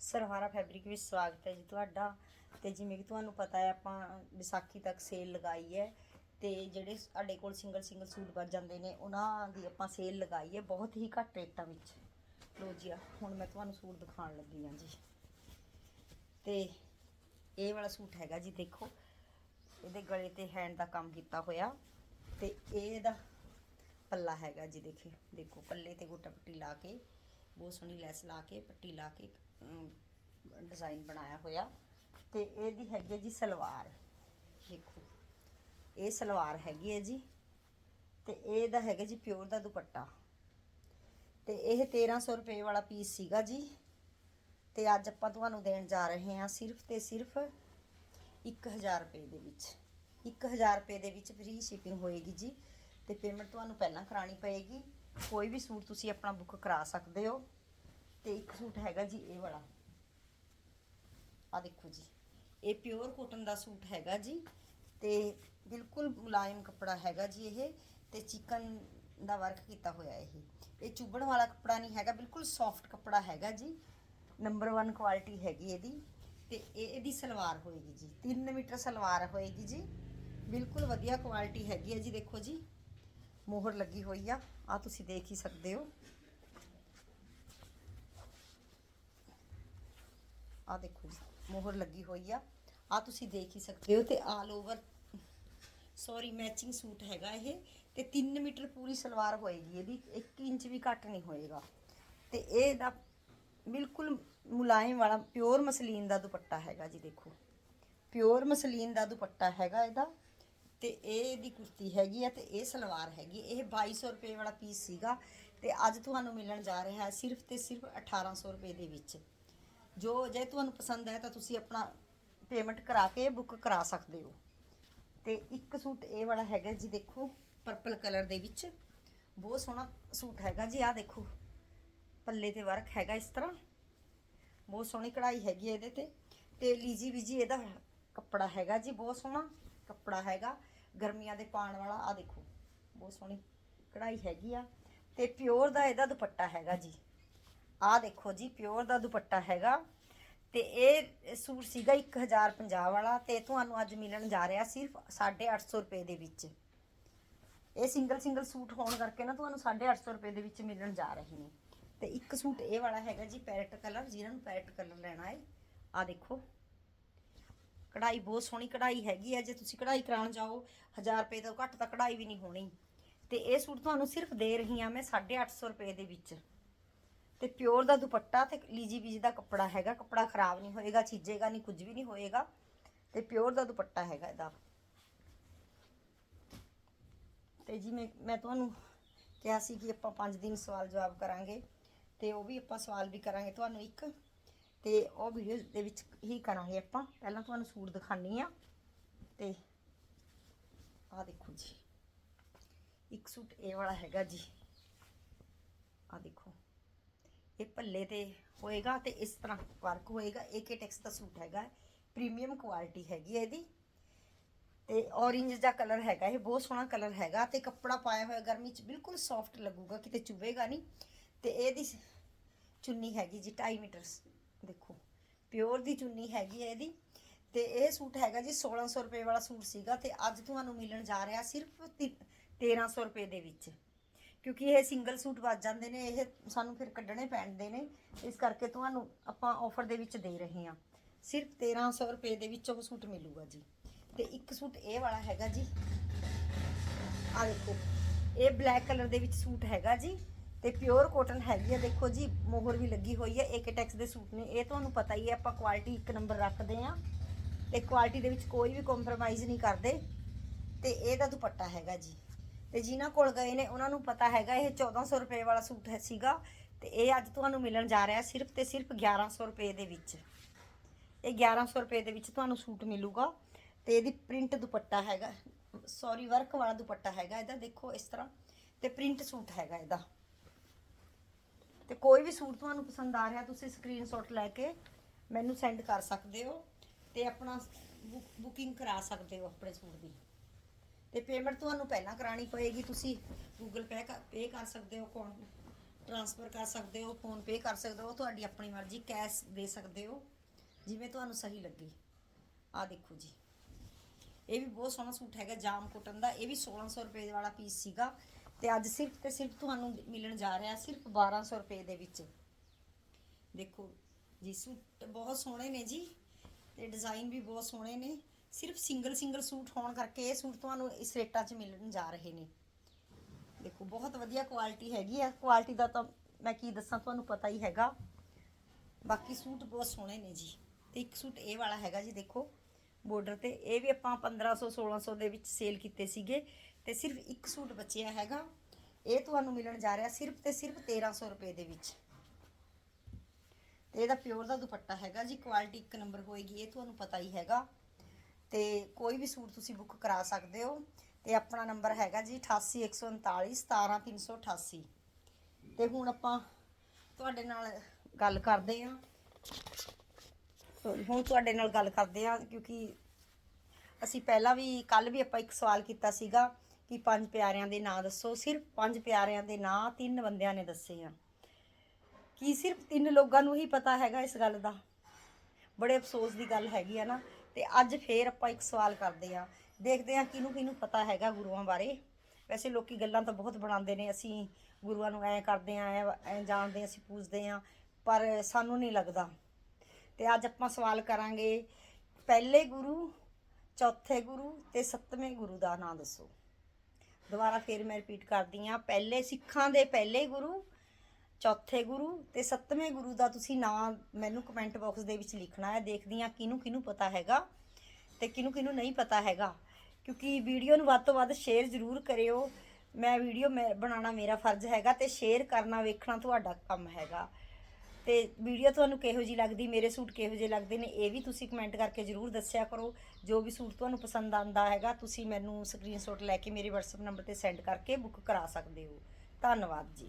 ਸਰਹਾਰਾ fabric ਵਿੱਚ ਸਵਾਗਤ ਹੈ ਜੀ ਤੁਹਾਡਾ। ਤੇ ਜਿਵੇਂ ਕਿ ਤੁਹਾਨੂੰ ਪਤਾ ਹੈ, ਆਪਾਂ ਵਿਸਾਖੀ ਤੱਕ ਸੇਲ ਲਗਾਈ ਹੈ। ਤੇ ਜਿਹੜੇ ਸਾਡੇ ਕੋਲ ਸਿੰਗਲ ਸਿੰਗਲ ਸੂਟ ਬਚ ਜਾਂਦੇ ਨੇ, ਉਹਨਾਂ ਦੀ ਆਪਾਂ ਸੇਲ ਲਗਾਈ ਹੈ ਬਹੁਤ ਹੀ ਘੱਟ ਰੇਟਾਂ ਵਿੱਚ। ਲੋ ਜੀ ਹੁਣ ਮੈਂ ਤੁਹਾਨੂੰ ਸੂਟ ਦਿਖਾਉਣ ਲੱਗੀ ਹਾਂ ਜੀ। ਤੇ ਇਹ ਵਾਲਾ ਸੂਟ ਹੈਗਾ ਜੀ, ਦੇਖੋ, ਇਹਦੇ ਗਲੇ ਤੇ ਹੈਂਡ ਦਾ ਕੰਮ ਕੀਤਾ ਹੋਇਆ। ਤੇ ਇਹ ਇਹਦਾ ਪੱਲਾ ਹੈਗਾ ਜੀ, ਦੇਖੇ, ਦੇਖੋ, ਪੱਲੇ ਤੇ ਗੋਟਾ ਪੱਟੀ ਲਾ ਕੇ। ਬਹੁਤ ਸੋਹਣੀ ਲੈਸ ਲਾ ਕੇ, ਪੱਟੀ ਲਾ ਕੇ ਡਿਜ਼ਾਈਨ ਬਣਾਇਆ ਹੋਇਆ। ਤੇ ਇਹਦੀ ਹੈਗੀ ਹੈ ਜੀ ਸਲਵਾਰ। ਦੇਖੋ, ਇਹ ਸਲਵਾਰ ਹੈਗੀ ਹੈ ਜੀ। ਤੇ ਇਹਦਾ ਹੈਗਾ ਜੀ ਪਿਓਰ ਦਾ ਦੁਪੱਟਾ। ਤੇ ਇਹ 1300 ਰੁਪਏ ਵਾਲਾ ਪੀਸ ਸੀਗਾ ਜੀ। ਤੇ ਅੱਜ ਆਪਾਂ ਤੁਹਾਨੂੰ ਦੇਣ ਜਾ ਰਹੇ ਹਾਂ ਸਿਰਫ ਤੇ ਸਿਰਫ 1000 ਰੁਪਏ ਦੇ ਵਿੱਚ। 1000 ਰੁਪਏ ਦੇ ਵਿੱਚ ਫ੍ਰੀ ਸ਼ਿਪਿੰਗ ਹੋਏਗੀ ਜੀ। ਤੇ ਪੇਮੈਂਟ ਤੁਹਾਨੂੰ ਪਹਿਲਾਂ ਕਰਾਣੀ ਪਏਗੀ। ਕੋਈ ਵੀ ਸੂਟ ਤੁਸੀਂ ਆਪਣਾ ਬੁੱਕ ਕਰਾ ਸਕਦੇ ਹੋ। ਤੇ ਇੱਕ ਸੂਟ ਹੈਗਾ ਜੀ ਇਹ ਵਾਲਾ। ਆ ਦੇਖੋ ਜੀ। ਇਹ ਪਿਓਰ ਕੋਟਨ ਦਾ ਸੂਟ ਹੈਗਾ ਜੀ। ਤੇ ਬਿਲਕੁਲ ਮੁਲਾਇਮ ਕੱਪੜਾ ਹੈਗਾ ਜੀ ਇਹ। ਤੇ ਚਿਕਨ ਦਾ ਵਰਕ ਕੀਤਾ ਹੋਇਆ ਇਹ। ਇਹ ਚੁੱਭਣ ਵਾਲਾ ਕੱਪੜਾ ਨਹੀਂ ਹੈਗਾ, ਬਿਲਕੁਲ ਸੌਫਟ ਕੱਪੜਾ ਹੈਗਾ ਜੀ। ਨੰਬਰ 1 ਕੁਆਲਿਟੀ ਹੈਗੀ ਇਹਦੀ। ਤੇ ਇਹ ਇਹਦੀ ਸਲਵਾਰ ਹੋਏਗੀ ਜੀ। 3 ਮੀਟਰ ਸਲਵਾਰ ਹੋਏਗੀ ਜੀ। ਬਿਲਕੁਲ ਵਧੀਆ ਕੁਆਲਿਟੀ ਹੈਗੀ ਹੈ ਜੀ, ਦੇਖੋ ਜੀ। ਮੋਹਰ ਲੱਗੀ ਹੋਈ ਆ। ਆ ਤੁਸੀਂ ਦੇਖ ਹੀ ਸਕਦੇ ਹੋ। ਆ ਦੇਖੋ ਜੀ, ਮੋਹਰ ਲੱਗੀ ਹੋਈ ਆ। ਆ ਤੁਸੀਂ ਦੇਖ ਹੀ ਸਕਦੇ ਹੋ ਤੇ all over sorry matching suit ਹੈਗਾ ਇਹ। ਤੇ 3 ਮੀਟਰ ਪੂਰੀ ਸਲਵਾਰ ਹੋਏਗੀ ਇਹਦੀ। 1 ਇੰਚ ਵੀ ਘੱਟ ਨਹੀਂ ਹੋਏਗਾ। ਤੇ ਇਹ ਦਾ ਬਿਲਕੁਲ ਮੁਲਾਇਮ ਵਾਲਾ ਪਿਓਰ ਮਸਲੀਨ ਦਾ ਦੁਪੱਟਾ ਹੈਗਾ ਜੀ, ਦੇਖੋ। ਪਿਓਰ ਮਸਲੀਨ ਦਾ ਦੁਪੱਟਾ ਹੈਗਾ ਇਹਦਾ। ਤੇ ਇਹ ਇਹਦੀ ਕੁਰਤੀ ਹੈਗੀ ਆ ਤੇ ਇਹ ਸਲਵਾਰ ਹੈਗੀ। ਇਹ 2200 ਰੁਪਏ ਵਾਲਾ ਪੀਸ ਸੀਗਾ ਤੇ ਅੱਜ ਤੁਹਾਨੂੰ ਮਿਲਣ ਜਾ ਰਿਹਾ ਹੈ ਸਿਰਫ ਤੇ ਸਿਰਫ 1800 ਰੁਪਏ ਦੇ ਵਿੱਚ। ਜੋ ਜੇ ਤੁਹਾਨੂੰ ਪਸੰਦ ਹੈ ਤਾਂ ਤੁਸੀਂ ਆਪਣਾ ਪੇਮੈਂਟ ਕਰਾ ਕੇ ਬੁੱਕ ਕਰਾ ਸਕਦੇ ਹੋ। ਤੇ ਇੱਕ ਸੂਟ ਇਹ ਵਾਲਾ ਹੈਗਾ ਜੀ ਦੇਖੋ ਪਰਪਲ ਕਲਰ ਦੇ ਵਿੱਚ। ਬਹੁਤ ਸੋਹਣਾ ਸੂਟ ਹੈਗਾ ਜੀ, ਆਹ ਦੇਖੋ। ਪੱਲੇ ਤੇ ਵਰਕ ਹੈਗਾ ਇਸ ਤਰ੍ਹਾਂ। ਬਹੁਤ ਸੋਹਣੀ ਕਢਾਈ ਹੈਗੀ ਹੈ ਇਹਦੇ ਤੇ। ਤੇ ਲੀਜੀ ਵੀਜੀ ਇਹਦਾ ਕੱਪੜਾ ਹੈਗਾ ਜੀ, ਬਹੁਤ ਸੋਹਣਾ ਕੱਪੜਾ ਹੈਗਾ। ਗਰਮੀਆਂ ਦੇ ਪਾਣ ਵਾਲਾ ਆ ਦੇਖੋ, ਬਹੁਤ ਸੋਹਣੀ ਕਢਾਈ ਹੈਗੀ ਆ ਤੇ ਪਿਓਰ ਦਾ ਇਹਦਾ ਦੁਪੱਟਾ ਹੈਗਾ ਜੀ। ਆ ਦੇਖੋ ਜੀ, ਪਿਓਰ ਦਾ ਦੁਪੱਟਾ ਹੈਗਾ ਤੇ ਇਹ ਸੂਟ ਸੀਗਾ 1050 ਵਾਲਾ ਤੇ ਤੁਹਾਨੂੰ ਅੱਜ ਮਿਲਣ ਜਾ ਰਿਹਾ ਸਿਰਫ 850 ਰੁਪਏ ਦੇ ਵਿੱਚ। ਇਹ ਸਿੰਗਲ ਸਿੰਗਲ ਸੂਟ ਹੋਣ ਕਰਕੇ ਨਾ ਤੁਹਾਨੂੰ 850 ਰੁਪਏ ਦੇ ਵਿੱਚ ਮਿਲਣ ਜਾ ਰਹੇ ਨੇ। ਤੇ ਇੱਕ ਸੂਟ ਇਹ ਵਾਲਾ ਹੈਗਾ ਜੀ, ਪੈਰਟ ਕਲਰ, ਜਿਹਨਾਂ ਨੂੰ ਪੈਰਟ ਕਲਰ ਲੈਣਾ ਹੈ। ਆ ਦੇਖੋ। ਕਢਾਈ ਬਹੁਤ ਸੋਹਣੀ ਕਢਾਈ ਹੈਗੀ ਹੈ, ਜੇ ਤੁਸੀਂ ਕਢਾਈ ਕਰਾਉਣ ਜਾਓ 1000 ਰੁਪਏ ਤੋਂ ਘੱਟ ਤਾਂ ਕਢਾਈ ਵੀ ਨਹੀਂ ਹੋਣੀ। ਤੇ ਇਹ ਸੂਟ ਤੁਹਾਨੂੰ ਸਿਰਫ ਦੇ ਰਹੀ ਹਾਂ ਮੈਂ 850 ਰੁਪਏ ਦੇ ਵਿੱਚ। ਤੇ ਪਿਓਰ ਦਾ ਦੁਪੱਟਾ ਤੇ ਲੀਜੀ ਬੀਜੀ ਦਾ ਕੱਪੜਾ ਹੈਗਾ, ਕੱਪੜਾ ਖਰਾਬ ਨਹੀਂ ਹੋਏਗਾ ਛਿੱਜੇਗਾ ਨਹੀਂ, ਕੁਝ ਵੀ ਨਹੀਂ ਹੋਏਗਾ। ਤੇ ਪਿਓਰ ਦਾ ਦੁਪੱਟਾ ਹੈਗਾ ਇਹਦਾ। ਤੇ ਜੀ ਮੈਂ ਮੈਂ ਤੁਹਾਨੂੰ ਕਿਹਾ ਸੀ ਕਿ ਆਪਾਂ 5 ਦਿਨ ਸਵਾਲ ਜਵਾਬ ਕਰਾਂਗੇ। ਤੇ ਉਹ ਵੀ ਆਪਾਂ ਸਵਾਲ ਵੀ ਕਰਾਂਗੇ। ਤੁਹਾਨੂੰ ਇੱਕ ਤੇ ਉਹ ਵੀਡੀਓ ਦੇ ਵਿੱਚ ਹੀ ਕਰਾਂਗੇ ਆਪਾਂ। ਪਹਿਲਾਂ ਤੁਹਾਨੂੰ ਸੂਟ ਦਿਖਾਣੀ ਆ ਤੇ ਆਹ ਦੇਖੋ ਜੀ। ਇੱਕ ਸੂਟ ਇਹ ਵਾਲਾ ਹੈਗਾ ਜੀ। ਆਹ ਦੇਖੋ। ਇਹ ਪੱਲੇ ਤੇ ਹੋਏਗਾ ਤੇ ਇਸ ਤਰ੍ਹਾਂ ਵਰਕ ਹੋਏਗਾ। ਏਕੇ ਟੈਕਸ ਦਾ ਸੂਟ ਹੈਗਾ ਪ੍ਰੀਮੀਅਮ ਕੁਆਲਿਟੀ ਹੈਗੀ ਹੈ ਇਹਦੀ। ਤੇ ਔਰੇਂਜ ਦਾ ਕਲਰ ਹੈਗਾ ਇਹ। ਬਹੁਤ ਸੋਹਣਾ ਕਲਰ ਹੈਗਾ ਤੇ ਕੱਪੜਾ ਪਾਇਆ ਹੋਇਆ ਗਰਮੀ 'ਚ ਬਿਲਕੁਲ ਸੌਫਟ ਲੱਗੂਗਾ, ਕਿਤੇ ਚੁਭੇਗਾ ਨਹੀਂ। ਤੇ ਇਹਦੀ ਚੁੰਨੀ ਹੈਗੀ ਜੀ 2.5 ਮੀਟਰ ਦੇਖੋ ਪਿਓਰ ਦੀ ਚੁੰਨੀ ਹੈਗੀ ਹੈ ਇਹਦੀ ਤੇ ਇਹ ਸੂਟ ਹੈਗਾ ਜੀ 1600 ਰੁਪਏ ਵਾਲਾ ਸੂਟ ਸੀਗਾ ਤੇ ਅੱਜ ਤੁਹਾਨੂੰ ਮਿਲਣ ਜਾ ਰਿਹਾ ਸਿਰਫ ਤੀ- 1300 ਰੁਪਏ ਦੇ ਵਿੱਚ। ਕਿਉਂਕਿ ਇਹ ਸਿੰਗਲ ਸੂਟ ਵੱਜ ਜਾਂਦੇ ਨੇ, ਇਹ ਸਾਨੂੰ ਫਿਰ ਕੱਢਣੇ ਪੈਣਦੇ ਨੇ, ਇਸ ਕਰਕੇ ਤੁਹਾਨੂੰ ਆਪਾਂ ਆਫਰ ਦੇ ਵਿੱਚ ਦੇ ਰਹੇ ਹਾਂ। ਸਿਰਫ 1300 ਰੁਪਏ ਦੇ ਵਿੱਚ ਉਹ ਸੂਟ ਮਿਲੂਗਾ ਜੀ। ਤੇ ਇੱਕ ਸੂਟ ਇਹ ਵਾਲਾ ਹੈਗਾ ਜੀ ਆ ਦੇਖੋ, ਇਹ ਬਲੈਕ ਕਲਰ ਦੇ ਵਿੱਚ ਸੂਟ ਹੈਗਾ ਜੀ। ਤੇ ਪਿਓਰ ਕੋਟਨ ਹੈਗੀ ਆ, ਦੇਖੋ ਜੀ, ਮੋਹਰ ਵੀ ਲੱਗੀ ਹੋਈ ਹੈ ਏਕਟੈਕਸ ਦੇ ਸੂਟ ਨੇ, ਇਹ ਤੁਹਾਨੂੰ ਪਤਾ ਹੀ ਹੈ ਆਪਾਂ ਕੁਆਲਿਟੀ ਇੱਕ ਨੰਬਰ ਰੱਖਦੇ ਆ, ਤੇ ਕੁਆਲਿਟੀ ਦੇ ਵਿੱਚ ਕੋਈ ਵੀ ਕੰਪਰੋਮਾਈਜ਼ ਨਹੀਂ ਕਰਦੇ, ਤੇ ਇਹਦਾ ਦੁਪੱਟਾ ਹੈਗਾ ਜੀ। ਤੇ ਜਿਨ੍ਹਾਂ ਕੋਲ ਗਏ ਨੇ, ਉਹਨਾਂ ਨੂੰ ਪਤਾ ਹੈਗਾ, ਇਹ 1400 ਰੁਪਏ ਵਾਲਾ ਸੂਟ ਹੈ ਸੀਗਾ, ਤੇ ਇਹ ਅੱਜ ਤੁਹਾਨੂੰ ਮਿਲਣ ਜਾ ਰਿਹਾ ਸਿਰਫ ਤੇ ਸਿਰਫ 1100 ਰੁਪਏ ਦੇ ਵਿੱਚ। ਇਹ 1100 ਰੁਪਏ ਦੇ ਵਿੱਚ ਤੁਹਾਨੂੰ ਸੂਟ ਮਿਲੂਗਾ, ਤੇ ਇਹਦੀ ਪ੍ਰਿੰਟ ਦੁਪੱਟਾ ਹੈਗਾ ਸੌਰੀ ਵਰਕ ਵਾਲਾ ਦੁਪੱਟਾ ਹੈਗਾ ਇਹਦਾ, ਦੇਖੋ ਇਸ ਤਰ੍ਹਾਂ, ਤੇ ਪ੍ਰਿੰਟ ਸੂਟ ਹੈਗਾ ਇਹਦਾ। ਤੇ ਕੋਈ ਵੀ ਸੂਟ ਤੁਹਾਨੂੰ ਪਸੰਦ ਆ ਰਿਹਾ, ਤੁਸੀਂ ਸਕਰੀਨਸ਼ਾਟ ਲੈ ਕੇ ਮੈਨੂੰ ਸੈਂਡ ਕਰ ਸਕਦੇ ਹੋ ਤੇ ਆਪਣਾ ਬੁਕਿੰਗ ਕਰਾ ਸਕਦੇ ਹੋ ਆਪਣੇ ਸੂਟ ਦੀ। ਤੇ ਪੇਮੈਂਟ ਤੁਹਾਨੂੰ ਪਹਿਲਾਂ ਕਰਾਣੀ ਪਏਗੀ, ਤੁਸੀਂ ਗੂਗਲ ਪੇ ਪੇ ਕਰ ਸਕਦੇ ਹੋ ਕੌਣ ਟ੍ਰਾਂਸਫਰ ਕਰ ਸਕਦੇ ਹੋ ਫੋਨ ਪੇ ਕਰ ਸਕਦੇ ਹੋ, ਤੁਹਾਡੀ ਆਪਣੀ ਮਰਜ਼ੀ ਕੈਸ਼ ਦੇ ਸਕਦੇ ਹੋ, ਜਿਵੇਂ ਤੁਹਾਨੂੰ ਸਹੀ ਲੱਗੇ। ਆ ਦੇਖੋ ਜੀ। ਇਹ ਵੀ ਬਹੁਤ ਸੋਹਣਾ ਸੂਟ ਹੈਗਾ ਜਾਮ ਕੋਟਨ ਦਾ, ਇਹ ਵੀ 1600 ਰੁਪਏ ਵਾਲਾ ਪੀਸ ਸੀਗਾ। ਤੇ ਅੱਜ ਸਿਰਫ ਤੇ ਸਿਰਫ ਤੁਹਾਨੂੰ ਮਿਲਣ ਜਾ ਰਿਹਾ ਸਿਰਫ 1200 ਰੁਪਏ ਦੇ ਵਿੱਚ। ਦੇਖੋ ਜੀ, ਸੂਟ ਬਹੁਤ ਸੋਹਣੇ ਨੇ ਜੀ ਤੇ ਡਿਜ਼ਾਈਨ ਵੀ ਬਹੁਤ ਸੋਹਣੇ ਨੇ। ਸਿਰਫ ਸਿੰਗਲ ਸਿੰਗਲ ਸੂਟ ਹੋਣ ਕਰਕੇ ਇਹ ਸੂਟ ਤੁਹਾਨੂੰ ਇਸ ਰੇਟਾਂ 'ਚ ਮਿਲਣ ਜਾ ਰਹੇ ਨੇ। ਦੇਖੋ ਬਹੁਤ ਵਧੀਆ ਕੁਆਲਿਟੀ ਹੈਗੀ ਆ। ਕੁਆਲਿਟੀ ਦਾ ਤਾਂ ਮੈਂ ਕੀ ਦੱਸਾਂ, ਤੁਹਾਨੂੰ ਪਤਾ ਹੀ ਹੈਗਾ। ਬਾਕੀ ਸੂਟ ਬਹੁਤ ਸੋਹਣੇ ਨੇ ਜੀ। ਤੇ ਇੱਕ ਸੂਟ ਇਹ ਵਾਲਾ ਹੈਗਾ ਜੀ, ਦੇਖੋ, ਬਾਰਡਰ ਤੇ। ਇਹ ਵੀ ਆਪਾਂ 1500 1600 ਦੇ ਵਿੱਚ ਸੇਲ ਕੀਤੇ ਸੀਗੇ। ਤੇ ਸਿਰਫ ਇੱਕ ਸੂਟ ਬਚਿਆ ਹੈਗਾ। ਇਹ ਤੁਹਾਨੂੰ ਮਿਲਣ ਜਾ ਰਿਹਾ ਸਿਰਫ ਤੇ ਸਿਰਫ 1300 ਰੁਪਏ ਦੇ ਵਿੱਚ। ਤੇ ਇਹਦਾ ਪਿਓਰ ਦਾ ਦੁਪੱਟਾ ਹੈਗਾ ਜੀ ਕੁਆਲਿਟੀ ਇੱਕ ਨੰਬਰ ਹੋਏਗੀ, ਇਹ ਤੁਹਾਨੂੰ ਪਤਾ ਹੀ ਹੈਗਾ। ਤੇ ਕੋਈ ਵੀ ਸੂਟ ਤੁਸੀਂ ਬੁੱਕ ਕਰਾ ਸਕਦੇ ਹੋ। ਤੇ ਆਪਣਾ ਨੰਬਰ ਹੈਗਾ ਜੀ 88139 17388 ਤੇ ਹੁਣ ਆਪਾਂ ਤੁਹਾਡੇ ਨਾਲ ਗੱਲ ਕਰਦੇ ਹਾਂ। ਹੁਣ ਤੁਹਾਡੇ ਨਾਲ ਗੱਲ ਕਰਦੇ ਹਾਂ, ਕਿਉਂਕਿ ਅਸੀਂ ਪਹਿਲਾਂ ਵੀ ਕੱਲ ਵੀ ਆਪਾਂ ਇੱਕ ਸਵਾਲ ਕੀਤਾ ਸੀਗਾ। ਕਿ ਪੰਜ ਪਿਆਰਿਆਂ ਦੇ ਨਾਂ ਦੱਸੋ, ਸਿਰਫ ਪੰਜ ਪਿਆਰਿਆਂ ਦੇ ਨਾਂ ਤਿੰਨ ਬੰਦਿਆਂ ਨੇ ਦੱਸੇ ਆ। ਕੀ ਸਿਰਫ ਤਿੰਨ ਲੋਕਾਂ ਨੂੰ ਹੀ ਪਤਾ ਹੈਗਾ ਇਸ ਗੱਲ ਦਾ? ਬੜੇ ਅਫਸੋਸ ਦੀ ਗੱਲ ਹੈਗੀ ਆ ਨਾ। ਤੇ ਅੱਜ ਫੇਰ ਆਪਾਂ ਇੱਕ ਸਵਾਲ ਕਰਦੇ ਆ। ਦੇਖਦੇ ਆ ਕਿਹਨੂੰ ਕਿਹਨੂੰ ਪਤਾ ਹੈਗਾ ਗੁਰੂਆਂ ਬਾਰੇ। ਵੈਸੇ ਲੋਕੀ ਗੱਲਾਂ ਤਾਂ ਬਹੁਤ ਬਣਾਉਂਦੇ ਨੇ। ਅਸੀਂ ਗੁਰੂਆਂ ਨੂੰ ਐ ਕਰਦੇ ਆ, ਐ ਜਾਣਦੇ ਅਸੀਂ ਪੂਜਦੇ ਆ, ਪਰ ਸਾਨੂੰ ਨਹੀਂ ਲੱਗਦਾ। ਤੇ ਅੱਜ ਆਪਾਂ ਸਵਾਲ ਕਰਾਂਗੇ, ਪਹਿਲੇ ਗੁਰੂ, ਚੌਥੇ ਗੁਰੂ ਤੇ ਸੱਤਵੇਂ ਗੁਰੂ ਦਾ ਨਾਮ ਦੱਸੋ। ਦੁਬਾਰਾ ਫੇਰ ਮੈਂ ਰਿਪੀਟ ਕਰਦੀ ਆ ਪਹਿਲੇ ਸਿੱਖਾਂ ਦੇ ਪਹਿਲੇ ਗੁਰੂ, ਚੌਥੇ ਗੁਰੂ ਤੇ ਸੱਤਵੇਂ ਗੁਰੂ ਦਾ ਤੁਸੀਂ ਨਾਮ ਮੈਨੂੰ ਕਮੈਂਟ ਬਾਕਸ ਦੇ ਵਿੱਚ ਲਿਖਣਾ ਹੈ। ਦੇਖਦੀ ਆ ਕਿਹਨੂੰ ਕਿਹਨੂੰ ਪਤਾ ਹੈਗਾ ਤੇ ਕਿਹਨੂੰ ਕਿਹਨੂੰ ਨਹੀਂ ਪਤਾ ਹੈਗਾ। ਕਿਉਂਕਿ ਵੀਡੀਓ ਨੂੰ ਵੱਧ ਤੋਂ ਵੱਧ ਸ਼ੇਅਰ ਜ਼ਰੂਰ ਕਰਿਓ। ਮੈਂ ਵੀਡੀਓ ਮੈਂ ਬਣਾਉਣਾ ਮੇਰਾ ਫਰਜ਼ ਹੈਗਾ ਤੇ ਸ਼ੇਅਰ ਕਰਨਾ ਵੇਖਣਾ ਤੁਹਾਡਾ ਕੰਮ ਹੈਗਾ। ਤੇ ਵੀਡੀਓ ਤੁਹਾਨੂੰ ਕਿਹੋ ਜੀ ਲੱਗਦੀ, ਮੇਰੇ ਸੂਟ ਕਿਹੋ ਜਿਹੇ ਲੱਗਦੇ ਨੇ, ਇਹ ਵੀ ਤੁਸੀਂ ਕਮੈਂਟ ਕਰਕੇ ਜਰੂਰ ਦੱਸਿਆ ਕਰੋ। ਜੋ ਵੀ ਸੂਟ ਤੁਹਾਨੂੰ ਪਸੰਦ ਆਂਦਾ ਹੈਗਾ, ਤੁਸੀਂ ਮੈਨੂੰ ਸਕਰੀਨਸ਼ਾਟ ਲੈ ਕੇ ਮੇਰੇ WhatsApp ਨੰਬਰ ਤੇ ਸੈਂਡ ਕਰਕੇ ਬੁੱਕ ਕਰਾ ਸਕਦੇ ਹੋ। ਧੰਨਵਾਦ ਜੀ।